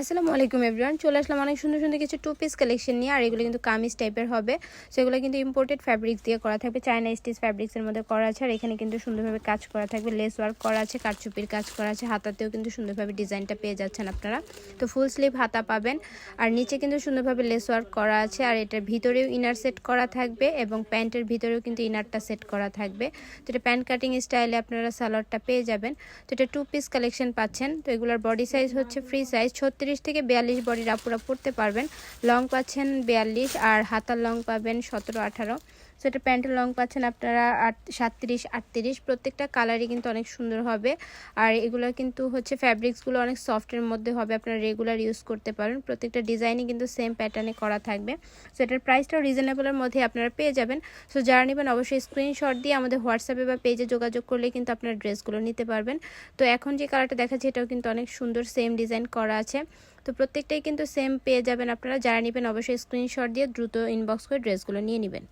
আসসালামু আলাইকুম এভরিওয়ান, চলে আসলাম অনেক সুন্দর সুন্দর কিছু টু পিস কালেকশন নিয়ে, আর এগুলো কিন্তু কামিজ টাইপের হবে। সেগুলো কিন্তু ইম্পোর্টেড ফ্যাব্রিক্স দিয়ে করা থাকবে চায়না স্টিচ ফ্যাব্রিক্সের মধ্যে করা আছে, আর এখানে কিন্তু সুন্দরভাবে কাজ করা থাকবে লেস ওয়ার্ক করা আছে কারচুপির কাজ করা আছে, হাতাতেও কিন্তু সুন্দরভাবে ডিজাইনটা পেয়ে যাচ্ছেন আপনারা। তো ফুল স্লিভ হাতা পাবেন, আর নিচে কিন্তু সুন্দরভাবে লেস ওয়ার্ক করা আছে, আর এটার ভিতরেও ইনার সেট করা থাকবে, এবং প্যান্টের ভিতরেও কিন্তু ইনারটা সেট করা থাকবে। তো এটা প্যান্ট কাটিং স্টাইলে আপনারা সালোয়ারটা পেয়ে যাবেন। তো এটা টু পিস কালেকশন পাচ্ছেন, তো এগুলোর বডি সাইজ হচ্ছে ফ্রি সাইজ ছত্রিশ থেকে বিয়াল্লিশ বডির আপুরা পড়তে পারবেন। লং পাচ্ছেন বিয়াল্লিশ আর হাতার লং পাবেন সতেরো, আঠারো। সো এটা প্যান্টের লং পাচ্ছেন আপনারা আট, সাতত্রিশ, আটত্রিশ। প্রত্যেকটা কালারই কিন্তু অনেক সুন্দর হবে। আর এগুলো কিন্তু হচ্ছে ফ্যাব্রিক্সগুলো অনেক সফটের মধ্যে হবে। আপনারা রেগুলার ইউজ করতে পারেন প্রত্যেকটা ডিজাইনই কিন্তু সেম প্যাটার্নে করা থাকবে। সো এটার প্রাইসটাও রিজনেবলের মধ্যে আপনারা পেয়ে যাবেন। সো যারা নেবেন অবশ্যই স্ক্রিনশট দিয়ে আমাদের হোয়াটসঅ্যাপে বা পেজে যোগাযোগ করলে কিন্তু আপনারা ড্রেসগুলো নিতে পারবেন। তো, এখন যে কালারটা দেখাচ্ছে, এটাও কিন্তু অনেক সুন্দর সেম ডিজাইন করা আছে। তো প্রত্যেকটাই কিন্তু সেম পেয়ে যাবেন। আপনারা যারা নেবেন, অবশ্যই স্ক্রিনশট দিয়ে দ্রুত ইনবক্স করে ড্রেসগুলো নিয়ে নেবেন।